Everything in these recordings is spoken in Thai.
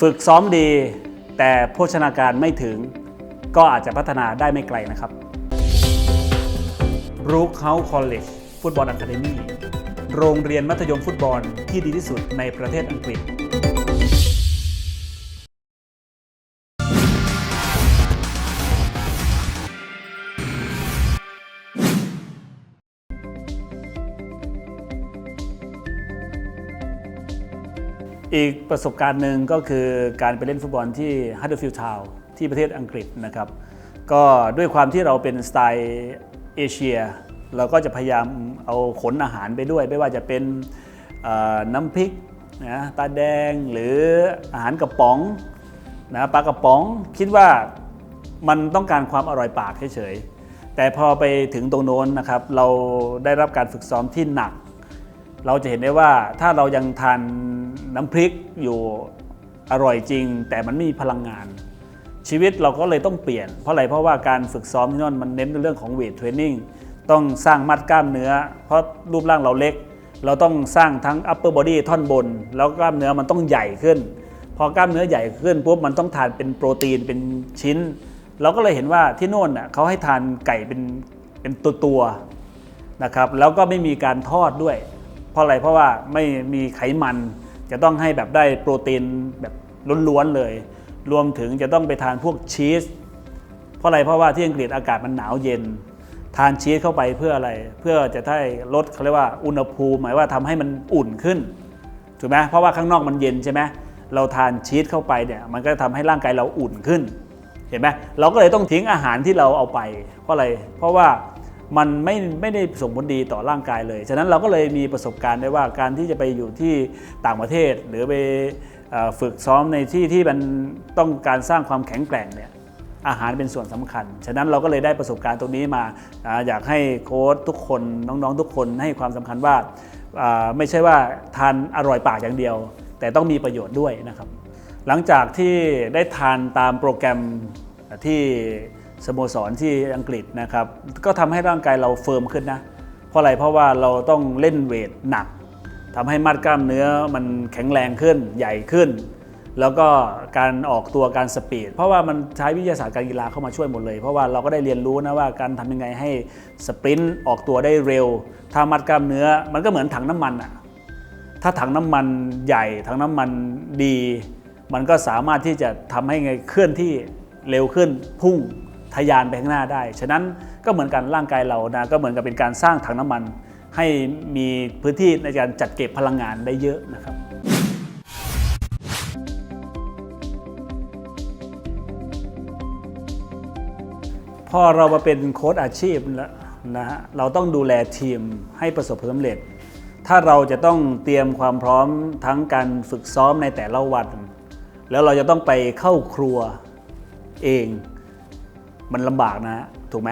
ฝึกซ้อมดี แต่โภชนาการไม่ถึง ก็อาจจะพัฒนาได้ไม่ไกลนะครับบรูคเฮาส์คอลเลจฟุตบอลอะคาเดมี่โรงเรียนมัธยมฟุตบอลที่ดีที่สุดในประเทศอังกฤษ อีกประสบการณ์หนึ่งก็คือการไปเล่นฟุตบอลที่ Huddersfield Town ที่ประเทศอังกฤษนะครับ ก็ด้วยความที่เราเป็นสไตล์เอเชีย เราก็จะพยายามเอาขนอาหารไปด้วย ไม่ว่าจะเป็นน้ำพริกนะตาแดงหรืออาหารกระป๋องนะปลากระป๋องคิดว่ามันต้องการความอร่อยปากเฉยๆแต่พอไปถึงตรงโน้นนะครับ เราได้รับการฝึกซ้อมที่หนัก เราจะเห็นได้ว่าถ้าเรายังทาน น้ำพริกอยู่อร่อยจริง แต่มันไม่มีพลังงาน ชีวิตเราก็เลยต้องเปลี่ยน เพราะอะไรเพราะว่าการฝึกซ้อมที่นั่นมันเน้นในเรื่องของเวทเทรนนิ่งต้องสร้างมัดกล้ามเนื้อ เพราะรูปร่างเราเล็ก เราต้องสร้างทั้ง upper body ท่อนบน แล้วกล้ามเนื้อมันต้องใหญ่ขึ้น พอกล้ามเนื้อใหญ่ขึ้นปุ๊บมันต้องทานเป็นโปรตีนเป็นชิ้น เราก็เลยเห็นว่าที่โน่นน่ะเขาให้ทานไก่เป็นเป็นตัวตัวๆนะครับแล้วก็ไม่มีการทอดด้วย เพราะอะไรเพราะว่าไม่มีไขมัน จะต้องให้แบบได้โปรตีนแบบล้วนๆเลย รวมถึงจะต้องไปทานพวกชีส เพราะอะไรเพราะว่าที่อังกฤษอากาศมันหนาวเย็น ทานชีสเข้าไปเพื่ออะไร เพื่อจะได้ลดเขาเรียกว่าอุณหภูมิหมายว่าทำให้มันอุ่นขึ้นถูกไหมเพราะว่าข้างนอกมันเย็นใช่ไหมเราทานชีสเข้าไปเนี่ยมันก็จะทำให้ร่างกายเราอุ่นขึ้น เห็นไหมเราก็เลยต้องทิ้งอาหารที่เราเอาไป เพราะอะไรเพราะว่า มันไม่ไม่ได้ส่งผลดีต่อร่างกายเลย ฉะนั้นเราก็เลยมีประสบการณ์ได้ว่าการที่จะไปอยู่ที่ต่างประเทศ หรือไปฝึกซ้อมในที่ที่มันต้องการสร้างความแข็งแกร่งเนี่ยอาหารเป็นส่วนสำคัญ ฉะนั้นเราก็เลยได้ประสบการณ์ตรงนี้มา อยากให้โค้ชทุกคนน้องๆ ทุกคนให้ความสำคัญว่าไม่ใช่ว่าทานอร่อยปากอย่างเดียว แต่ต้องมีประโยชน์ด้วยนะครับ หลังจากที่ได้ทานตามโปรแกรมที่ สโมสรที่อังกฤษนะครับ ก็ทำให้ร่างกายเราเฟิร์มขึ้นนะ เพราะอะไรเพราะว่าเราต้องเล่นเวทหนักทำให้มัดกล้ามเนื้อมันแข็งแรงขึ้นใหญ่ขึ้น แล้วก็การออกตัวการสปีดเพราะว่ามันใช้วิทยาศาสตร์การกีฬาเข้ามาช่วยหมดเลย เพราะว่าเราก็ได้เรียนรู้นะว่าการทำยังไงให้สปรินต์ออกตัวได้เร็ว ถ้ามัดกล้ามเนื้อมันก็เหมือนถังน้ำมันอะถ้าถังน้ำมันใหญ่ถังน้ำมันดี มันก็สามารถที่จะทำให้ไงเคลื่อนที่เร็วขึ้นพุ่ง ทะยานไปข้างหน้าได้ ฉะนั้นก็เหมือนกันร่างกายเรานะก็เหมือนกับเป็นการสร้างถังน้ำมัน ให้มีพื้นที่ในการจัดเก็บพลังงานได้เยอะนะครับพอเรามาเป็นโค้ชอาชีพแล้วนะฮะเราต้องดูแลทีมให้ประสบผลสำเร็จ ถ้าเราจะต้องเตรียมความพร้อมทั้งการฝึกซ้อมในแต่ละวัน แล้วเราจะต้องไปเข้าครัวเอง มันลำบากนะถูกไหม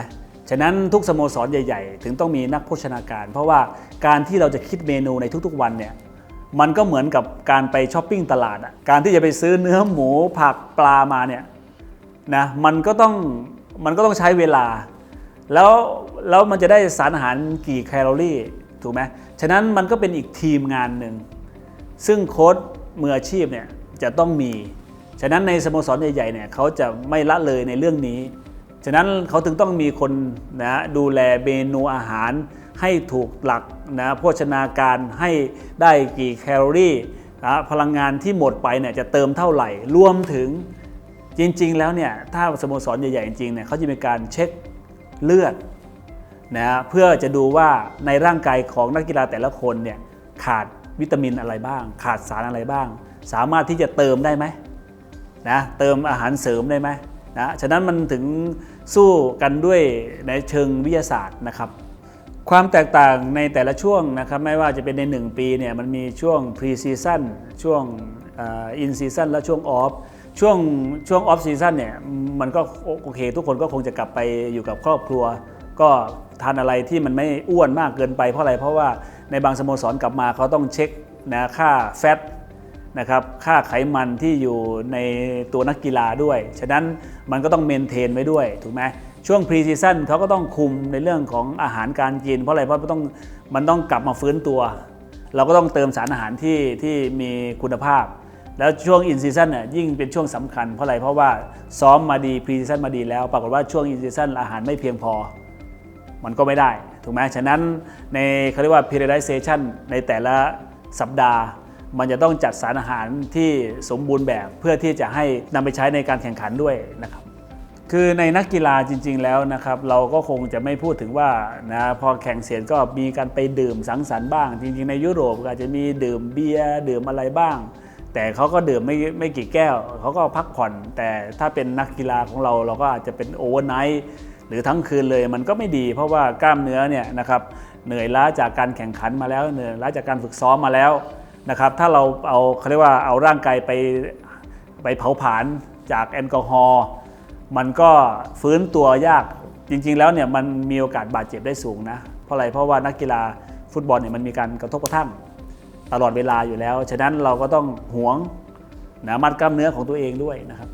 ฉะนั้นทุกสโมสรใหญ่ ๆ ถึงต้องมีนักโภชนาการ เพราะว่าการที่เราจะคิดเมนูในทุกๆวันเนี่ยมันก็เหมือนกับการไปช้อปปิ้งตลาดอะการที่จะไปซื้อเนื้อหมูผักปลามาเนี่ยนะมันก็ต้องมันก็ต้องใช้เวลา แล้วแล้วมันจะได้สารอาหารกี่แคลอรี่ถูกไหมฉะนั้นมันก็เป็นอีกทีมงานหนึ่ง ซึ่งโค้ชมืออาชีพเนี่ยจะต้องมี ฉะนั้นในสโมสรใหญ่ๆเนี่ยเขาจะไม่ละเลยในเรื่องนี้ ฉะนั้นเขาถึงต้องมีคนนะดูแลเมนูอาหารให้ถูกหลักนะโภชนาการให้ได้กี่แคลอรี่นะพลังงานที่หมดไปเนี่ยจะเติมเท่าไหร่ รวมถึงจริง ๆ แล้วเนี่ยถ้าสโมสรใหญ่ๆจริงๆเนี่ยเขาจะมีการเช็คเลือดนะเพื่อจะดูว่าในร่างกายของนักกีฬาแต่ละคนเนี่ยขาดวิตามินอะไรบ้าง ขาดสารอะไรบ้าง สามารถที่จะเติมได้ไหมนะเติมอาหารเสริมได้ไหมนะฉะนั้นมันถึง สู้กันด้วยในเชิงวิทยาศาสตร์นะครับ ความแตกต่างในแต่ละช่วงนะครับไม่ว่าจะเป็นใน 1 ปีเนี่ยมันมีช่วง pre season ช่วง in season และช่วง off ช่วงช่วง off season เนี่ยมันก็โอเค ทุกคนก็คงจะกลับไปอยู่กับครอบครัว ก็ทานอะไรที่มันไม่อ้วนมากเกินไปเพราะอะไร เพราะว่าในบางสโมสรกลับมาเขาต้องเช็คนะค่าแฟต นะครับค่าไขมันที่อยู่ในตัวนักกีฬาด้วย ฉะนั้นมันก็ต้องเมนเทนไว้ด้วยถูกไหมช่วงพรีซีซั่นเขาก็ต้องคุมในเรื่องของอาหารการกิน เพราะอะไรเพราะมันต้องมันต้องกลับมาฟื้นตัว เราก็ต้องเติมสารอาหารที่ที่มีคุณภาพ แล้วช่วงอินซีซันเนี่ยยิ่งเป็นช่วงสำคัญเพราะอะไรเพราะว่าซ้อมมาดีพรีซีซันมาดีแล้ว ปรากฏว่าช่วงอินซีซันอาหารไม่เพียงพอ มันก็ไม่ได้ถูกไหมฉะนั้นในเขาเรียกว่า periodization ในแต่ละสัปดาห์ มันจะต้องจัดสารอาหารที่สมบูรณ์แบบเพื่อที่จะให้นำไปใช้ในการแข่งขันด้วยนะครับคือในนักกีฬาจริง ๆ แล้วนะครับเราก็คงจะไม่พูดถึงว่านะพอแข่งเสร็จก็มีการไปดื่มสังสรรค์บ้าง จริง ๆ ในยุโรปก็อาจจะมีดื่มเบียร์ดื่มอะไรบ้าง แต่เขาก็ดื่มไม่ไม่กี่แก้วเขาก็พักผ่อน แต่ถ้าเป็นนักกีฬาของเราเราก็อาจจะเป็นโอเวอร์ไนท์หรือทั้งคืนเลยมันก็ไม่ดี เพราะว่ากล้ามเนื้อเนี่ยนะครับเหนื่อยล้าจากการแข่งขันมาแล้วเหนื่อยล้าจากการฝึกซ้อมมาแล้ว นะครับถ้าเราเอาเขาเรียกว่าเอาร่างกายไปไปเผาผลาญจากแอลกอฮอล์มันก็ฟื้นตัวยากจริง ๆ แล้วเนี่ยมันมีโอกาสบาดเจ็บได้สูงนะเพราะอะไรเพราะว่านักกีฬาฟุตบอลเนี่ยมันมีการกระทบกระทั่งตลอดเวลาอยู่แล้ว ฉะนั้นเราก็ต้องหวงนะมัดกล้ามเนื้อของตัวเองด้วยนะครับ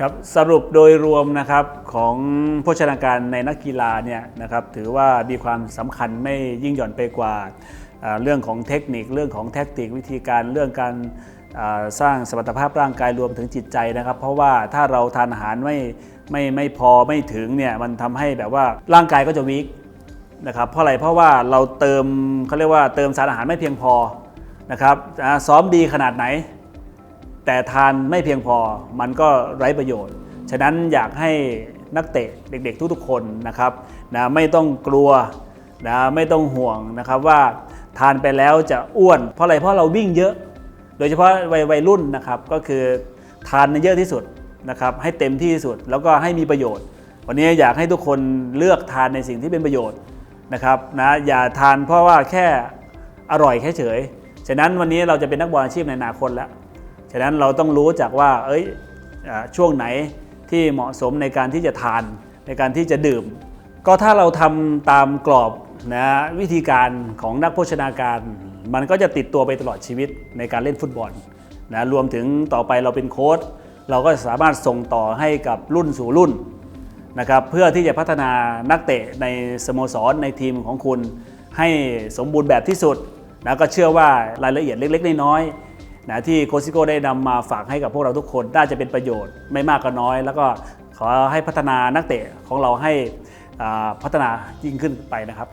ครับสรุปโดยรวมนะครับของโภชนาการในนักกีฬาเนี่ยนะครับถือว่ามีความสำคัญไม่ยิ่งหย่อนไปกว่าเรื่องของเทคนิคเรื่องของแท็กติกวิธีการเรื่องการสร้างสมรรถภาพร่างกายรวมถึงจิตใจนะครับ เพราะว่าถ้าเราทานอาหารไม่ไม่ไม่พอไม่ถึงเนี่ยมันทำให้แบบว่าร่างกายก็จะวิกนะครับเพราะอะไรเพราะว่าเราเติมเขาเรียกว่าเติมสารอาหารไม่เพียงพอนะครับซ้อมดีขนาดไหน แต่ทานไม่เพียงพอมันก็ไร้ประโยชน์ ฉะนั้นอยากให้นักเตะเด็กๆทุกๆคนนะครับนะไม่ต้องกลัวนะไม่ต้องห่วงนะครับว่าทานไปแล้วจะอ้วน เพราะอะไรเพราะเราวิ่งเยอะ โดยเฉพาะวัยวัยรุ่นนะครับก็คือทานเยอะที่สุดนะครับให้เต็มที่ที่สุดแล้วก็ให้มีประโยชน์ วันนี้อยากให้ทุกคนเลือกทานในสิ่งที่เป็นประโยชน์นะครับนะอย่าทานเพราะว่าแค่อร่อยแค่เฉย ฉะนั้นวันนี้เราจะเป็นนักบอลอาชีพในอนาคตแล้ว ฉะนั้นเราต้องรู้จักว่าเอ้ยอช่วงไหนที่เหมาะสมในการที่จะทานในการที่จะดื่ม ก็ถ้าเราทำตามกรอบนะวิธีการของนักโภชนาการ มันก็จะติดตัวไปตลอดชีวิตในการเล่นฟุตบอลนะรวมถึงต่อไปเราเป็นโค้ชเราก็สามารถส่งต่อให้กับรุ่นสู่รุ่นนะครับเพื่อที่จะพัฒนานักเตะในสโมสรในทีมของคุณ ให้สมบูรณ์แบบที่สุดนะก็เชื่อว่ารายละเอียดเล็ก ๆ น้อยๆ นะที่โคซิโก้ได้นำมาฝากให้กับพวกเราทุกคน น่าจะเป็นประโยชน์ไม่มากก็น้อย แล้วก็ขอให้พัฒนานักเตะของเราให้พัฒนายิ่งขึ้นไปนะครับ